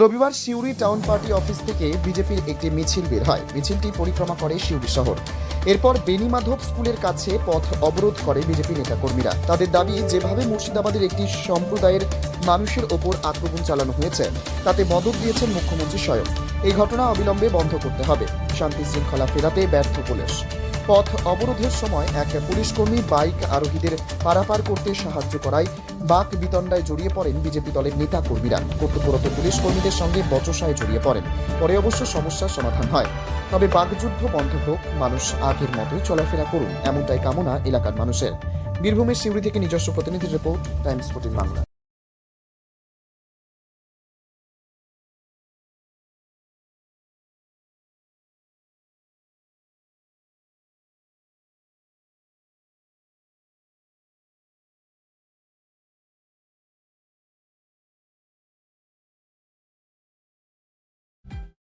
রবিবার Suri town party office থেকে বিজেপির একটি মিছিল বের হয়। মিছিলটি পরিক্রমা করে সিউড়ি শহর। এরপর বেনিমাধব স্কুলের কাছে পথ অবরোধ করে বিজেপি নেতাকর্মীরা। তাদের দাবি, যেভাবে মুর্শিদাবাদের একটি সম্প্রদায়ের মানুষের ওপর আক্রমণ চালানো হয়েছে, তাতে মদত দিয়েছেন মুখ্যমন্ত্রী স্বয়ং। এই ঘটনা অবিলম্বে বন্ধ করতে হবে। শান্তি শৃঙ্খলা ফেরাতে ব্যর্থ পুলিশ। পথ অবরোধের সময় এক পুলিশকর্মী বাইক আরোহীদের পারাপার করতে সাহায্য করায় বাক বিতণ্ডায় জড়িয়ে পড়েন বিজেপি দলের নেতা কর্মীরা। কর্তব্যরত পুলিশ কর্মীদের সঙ্গে বচসায় জড়িয়ে পড়েন। পরে অবশ্য সমস্যার সমাধান হয়। তবে বাকযুদ্ধ বন্ধ হোক, মানুষ আগের মতোই চলাফেরা করুন, এমনটাই কামনা এলাকার মানুষের। বীরভূমের সিউড়ি থেকে নিজস্ব প্রতিনিধির রিপোর্ট, টাইমস ফোর্টিন বাংলা।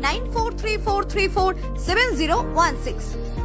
9434347016.